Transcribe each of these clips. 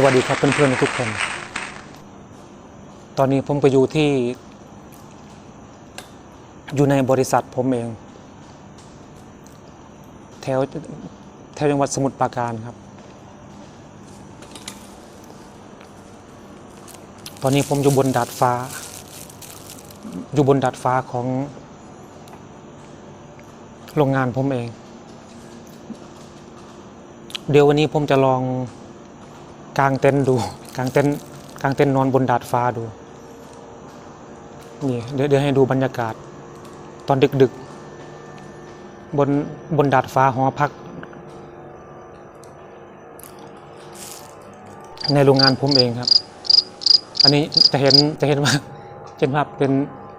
สวัสดีครับเพื่อนๆทุกคน ตอนนี้ผมก็อยู่ที่ อยู่ในบริษัทผมเอง แถวแถวจังหวัดสมุทรปราการครับ ตอนนี้ผมอยู่บนดาดฟ้า อยู่บนดาดฟ้าของ โรงงานผมเอง เดี๋ยววันนี้ผมจะลอง กางเต็นท์ดูกางเต็นท์กางเต็นท์นอนบนดาดฟ้าดูนี่เดี๋ยวเดี๋ยวให้ดูบรรยากาศ ตอนดึกๆบนบนดาดฟ้าหอพัก ในโรงงานผมเองครับ อันนี้จะเห็นจะเห็นว่าเห็นว่าเป็น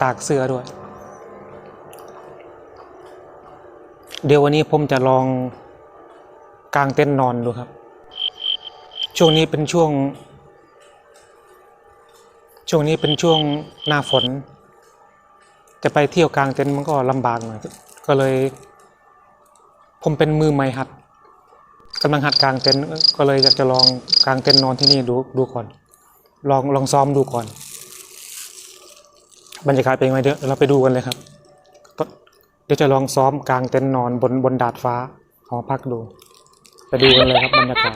ตากเสื้อด้วย เดี๋ยววันนี้ผมจะลองกางเต็นท์นอนดูครับ ช่วงนี้เป็นช่วง ช่วงนี้เป็นช่วงหน้าฝน จะไปเที่ยวกลางเต็นท์มันก็ลำบากหน่อยก็เลย ผมเป็นมือใหม่หัดกำลังหัดกลางเต็นท์ก็เลยอยากจะลองกลางเต็นท์นอนที่นี่ดูดูก่อน ลองลองซ้อมดูก่อน บรรยากาศเป็นยังไงเดี๋ยวเราไปดูกันเลยครับเดี๋ยวจะลองซ้อมกลางเต็นท์นอนบนบนดาดฟ้าหอพักดู ไปดูกันเลยครับบรรยากาศ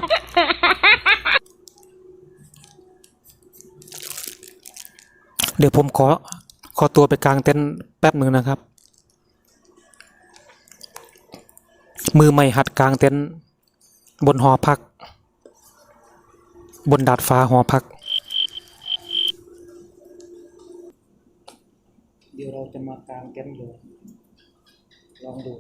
เดี๋ยวผมขอขอตัวไปกลางเต็นท์แป๊บหนึ่งนะครับ มือใหม่หัดกลางเต็นท์บนหอพัก บนดาดฟ้าหอพัก เดี๋ยวเราจะมากางเต็นท์ดูลองดู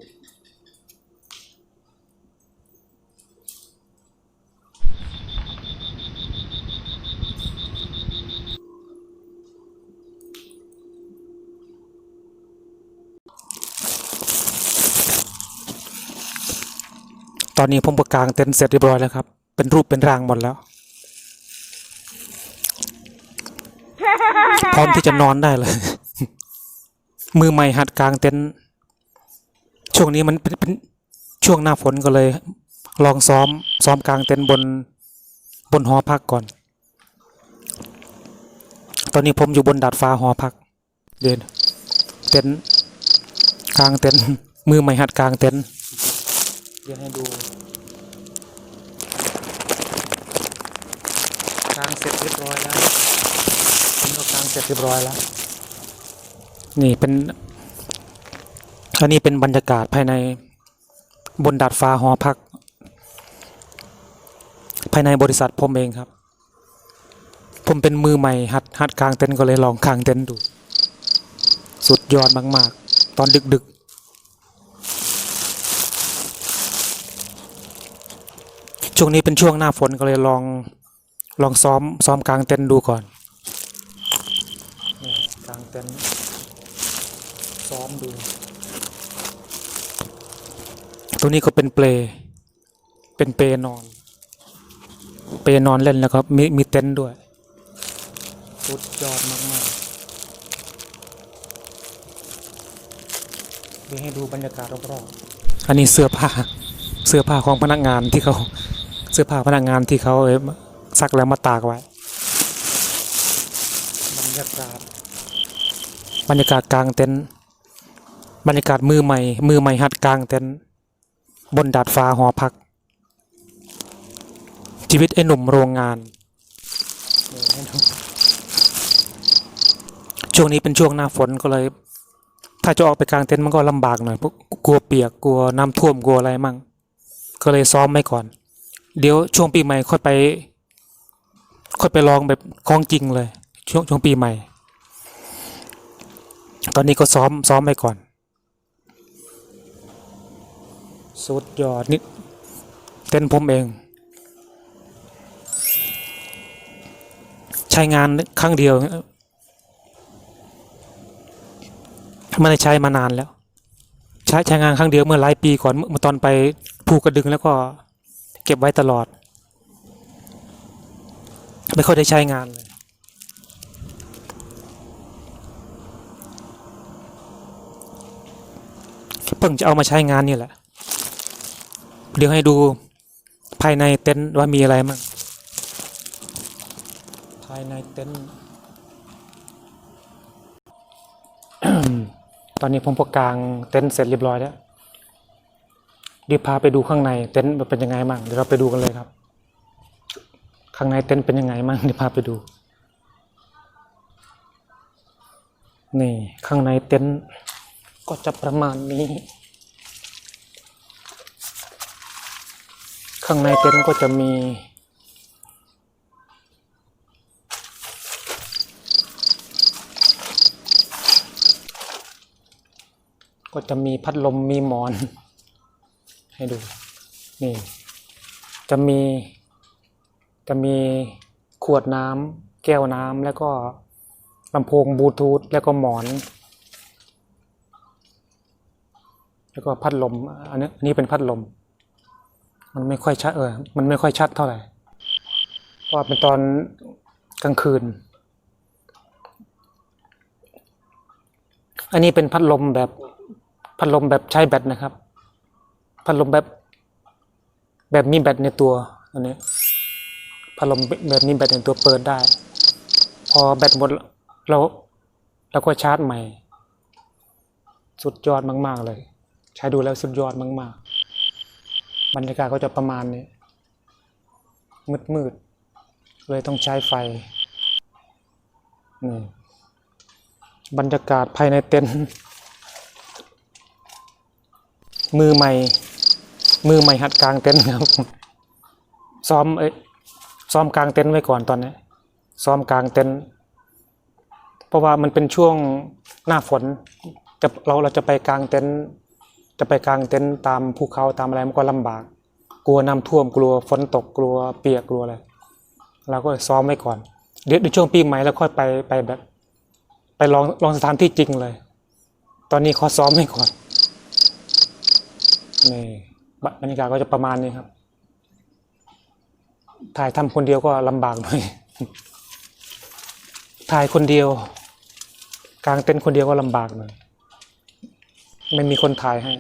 อนนี้ผมประกางเต็นท์เสร็จเรียบร้อยแล้วครับ เป็นรูปเป็นร่างหมดแล้ว พร้อมที่จะนอนได้เลย มือใหม่หัดกลางเต็นท์ช่วงนี้มันเป็นช่วงหน้าฝนก็เลย ลองซ้อม ซ้อมกลางเต็นท์บนบนหอพักก่อน ตอนนี้ผมอยู่บนดาดฟ้าหอพัก เดินเต็นท์กลางเต็นท์มือใหม่หัดกลางเต็นท์ เดี๋ยวให้ดูกลางเสร็จเรียบร้อยแล้วผมก็กลางเสร็จเรียบร้อยแล้ว นี่เป็นอันนี้เป็นบรรยากาศภายในบนดาดฟ้าหอพัก ภายในบริษัทผมเองครับ ผมเป็นมือใหม่หัดหัดกลางเต็นท์ก็เลยลองกลางเต็นท์ดู สุดยอดมาก ๆ ตอนดึก ช่วงนี้เป็นช่วงหน้าฝนก็เลยลองลองซ้อมซ้อมกลางเต็นท์ดูก่อนกลางเต็นท์ซ้อมดู ตัวนี้ก็เป็นเปลเป็นเปลนอน เปลนอนเล่นแล้วก็มีมีเต็นท์ด้วยสุดยอดมากๆเดี๋ยวให้ดูบรรยากาศรอบๆอันนี้เสื้อผ้าเสื้อผ้าของพนักงานที่เขา เสื้อผ้าพนักงานที่เขาซักแล้วมาตากไว้บรรยากาศบรรยากาศกลางเต็นท์บรรยากาศมือใหม่ มือใหม่หัดกลางเต็นท์บนดาดฟ้าหอพัก ชีวิตไอ้หนุ่มโรงงาน ช่วงนี้เป็นช่วงหน้าฝนก็เลย ถ้าจะออกไปกลางเต็นท์มันก็ลำบากหน่อยเพราะกลัวเปียกกลัวน้ำท่วมกลัวอะไรมั่งก็เลยซ้อมไว้ก่อน เดี๋ยวช่วงปีใหม่ค่อยไป ค่อยไปลองแบบของจริงเลย ช่วงช่วงปีใหม่ ตอนนี้ก็ซ้อมซ้อมไว้ก่อน สุดยอดนี่เต้นผมเอง ใช้งานครั้งเดียวไม่ได้ใช้มานานแล้ว ใช้ใช้งานครั้งเดียวเมื่อหลายปีก่อนเมื่อตอนไปภูกระดึงแล้วก็ เก็บไว้ตลอด ไม่ค่อยได้ใช้งานเลยเพิ่งจะเอามาใช้งานนี่แหละ เดี๋ยวให้ดูภายในเต็นท์ว่ามีอะไรมั่งภายในเต็นท์ตอนนี้ผมประกางเต็นท์เสร็จเรียบร้อยแล้ว เดี๋ยวพาไปดูข้างในเต็นท์เป็นยังไงบ้างเดี๋ยวเราไปดูกันเลยครับ ข้างในเต็นท์เป็นยังไงบ้างเดี๋ยวพาไปดู นี่ข้างในเต็นท์ก็จะประมาณนี้ ข้างในเต็นท์ก็จะมีก็จะมีพัดลมมีหมอน ให้ดู นี่ จะมี จะมีขวดน้ำแก้วน้ำแล้วก็ลำโพงบลูทูธแล้วก็หมอน แล้วก็พัดลม อันนี้นนี้เป็นพัดลม มันไม่ค่อยชัดเออ มันไม่ค่อยชัดเท่าไหร่เพราะเป็นตอนกลางคืน อันนี้เป็นพัดลมแบบพัดลมแบบใช้แบตนะครับ พัดลมแบบ แบบมีแบตในตัวอันนี้พัดลมแบบมีแบตในตัวเปิดได้ พอแบตหมดเราเราก็ชาร์จใหม่ สุดยอดมาก ๆ เลย ใช้ดูแล้วสุดยอดมาก ๆ บรรยากาศก็จะประมาณนี้ มืด ๆ เลยต้องใช้ไฟนี่บรรยากาศภายในเต็นท์มือใหม่ มือใหม่หัดกลางเต็นท์ครับ ซ้อมเอ้ยซ้อมกลางเต็นท์ไว้ก่อนตอนนี้ ซ้อมกลางเต็นท์เพราะว่ามันเป็นช่วงหน้าฝนจะเราเราจะไปกลางเต็นท์จะไปกลางเต็นท์ตามภูเขาตามอะไรมันก็ลำบาก กลัวน้ำท่วมกลัวฝนตกกลัวเปียกกลัวอะไรเราก็ซ้อมไว้ก่อนเดี๋ยวเดี๋ยวช่วงปีใหม่แล้วค่อยไปไปแบบ ไปลองลองสถานที่จริงเลย ตอนนี้ขอซ้อมไว้ก่อนนี่ บรรยากาศก็จะประมาณนี้ครับ ถ่ายทำคนเดียวก็ลำบากหน่อย ถ่ายคนเดียว กลางเต็นท์คนเดียวก็ลำบากหน่อย ไม่มีคนถ่ายให้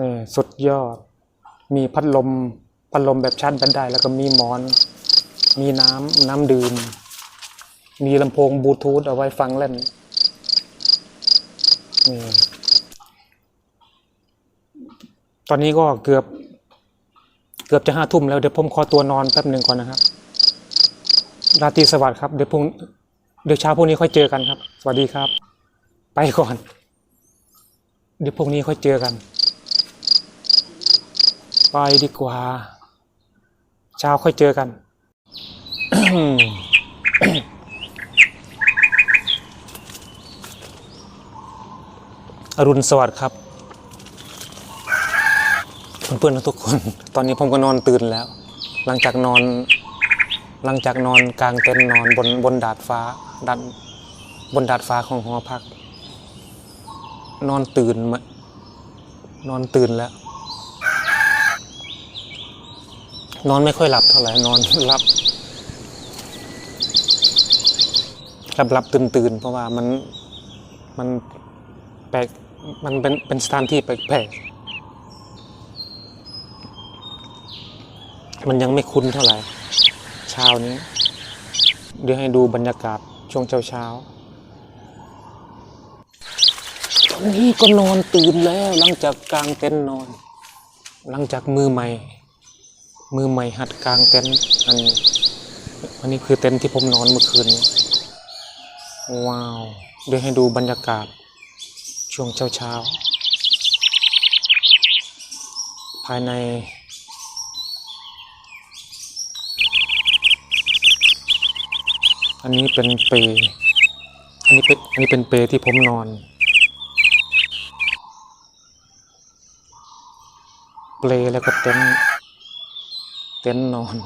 นี่สุดยอด มีพัดลม พัดลมแบบชาร์จแบตได้ แล้วก็มีหมอน มีน้ำน้ำดื่ม มีลำโพงบลูทูธเอาไว้ฟังเล่นนี่ ต อนนี้ก็เกือบเกือบจะห้าทุ่มแล้วเดี๋ยวผมขอตัวนอนแป๊บหนึ่งก่อนนะครับ ราตรีสวัสดิ์ครับเดี๋ยวพรุ่งเดี๋ยวเช้าพรุ่งนี้ค่อยเจอกันครับ สวัสดีครับ ไปก่อน เดี๋ยวพรุ่งนี้ค่อยเจอกัน ไปดีกว่า เช้าค่อยเจอกันอรุณสวัสดิ์ครับ เพื่อนๆทุกคน ตอนนี้ผมก็นอนตื่นแล้ว หลังจากนอน หลังจากนอนกลางเต็นท์นอนบนบนดาดฟ้าดันบนดาดฟ้าของหอพัก นอนตื่นมานอนตื่นแล้ว นอนไม่ค่อยหลับเท่าไหร่นอนหลับหลับหลับตื่นตื่นเพราะว่ามันมันแปลกมันเป็นเป็นสถานที่แปลกๆ มันยังไม่คุ้นเท่าไหร่เช้านี้ เดี๋ยวให้ดูบรรยากาศช่วงเช้าเช้าตอนนี้ก็นอนตื่นแล้วหลังจากกลางเต็นท์นอน หลังจากมือใหม่ มือใหม่หัดกลางเต็นท์อันนี้อันนี้คือเต็นท์ที่ผมนอนเมื่อคืนนี้ว้าว เดี๋ยวให้ดูบรรยากาศ ช่วงเช้าเช้าภายใน อันนี้เป็นเปรย์อันนี้เป็นอันนี้เป็นเปรย์ที่ผมนอน เปลแล้วก็เต็นเต็นนอน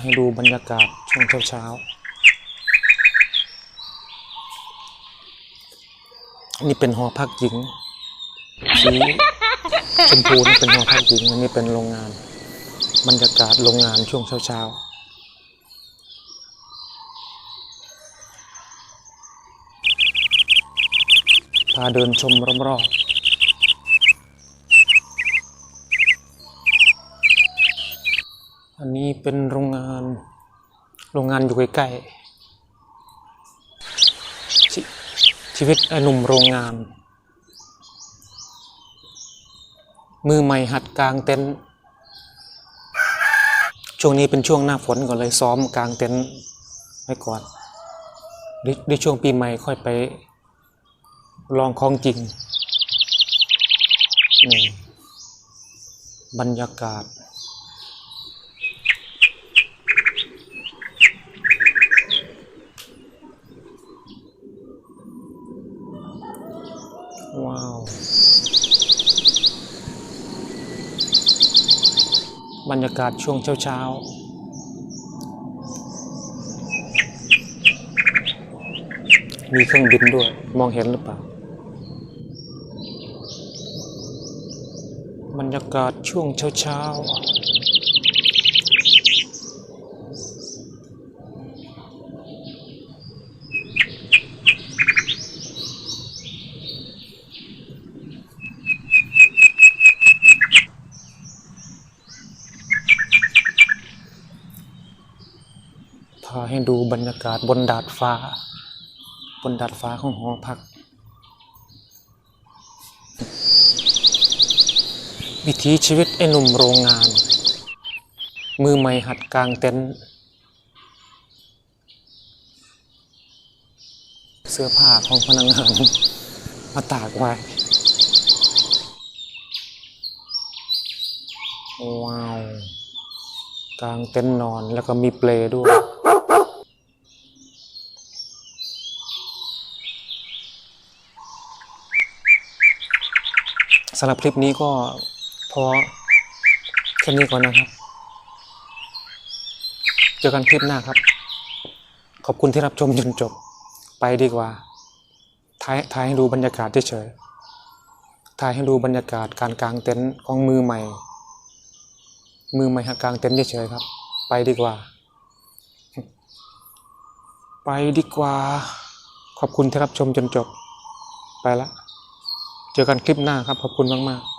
ให้ดูบรรยากาศช่วงเช้าเช้านี่เป็นหอพักหญิงสีชมพูนี่เป็นหอพักหญิงอันนี้เป็นโรงงาน บรรยากาศโรงงานช่วงเช้าๆพาาเดินชมรอบๆอันนี้เป็นโรงงาน โรงงานอยู่ใกล้ๆชชีวิตหนุ่มโรงงาน มือใหม่หัดกลางเต็นท์ ช่วงนี้เป็นช่วงหน้าฝนก็เลยซ้อมกลางเต็นท์ไว้ก่อนดี๋ยวยช่วงปีใหม่ค่อยไป ลองของจริงนี่บรรยากาศ ว้าว บรรยากาศช่วงเช้าๆมีเครื่องบินด้วย มองเห็นหรือเปล่า บรรยากาศช่วงเช้าพาให้ดูบรรยากาศบนดาดฟ้า บนดาดฟ้าของหอพัก วิถีชีวิตไอ้หนุ่มโรงงาน มือใหม่หัดกลางเต็นท์เสื้อผ้าของพนักงาน มาตากไว้ ว้าว กลางเต็นท์นอนแล้วก็มีเปลด้วย สำหรับคลิปนี้ก็ พอแค่นี้ก่อนนะครับ เจอกันคลิปหน้าครับ ขอบคุณที่รับชมจนจบ ไปดีกว่าถ่ายถ่ายให้ดูบรรยากาศเฉยถ่ายให้ดูบรรยากาศการกางเต็นท์ของมือใหม่ มือใหม่หัดกางเต็นท์เฉยๆครับ ไปดีกว่า ไปดีกว่า ขอบคุณที่รับชมจนจบ ไปละ เจอกันคลิปหน้าครับ ขอบคุณมากๆ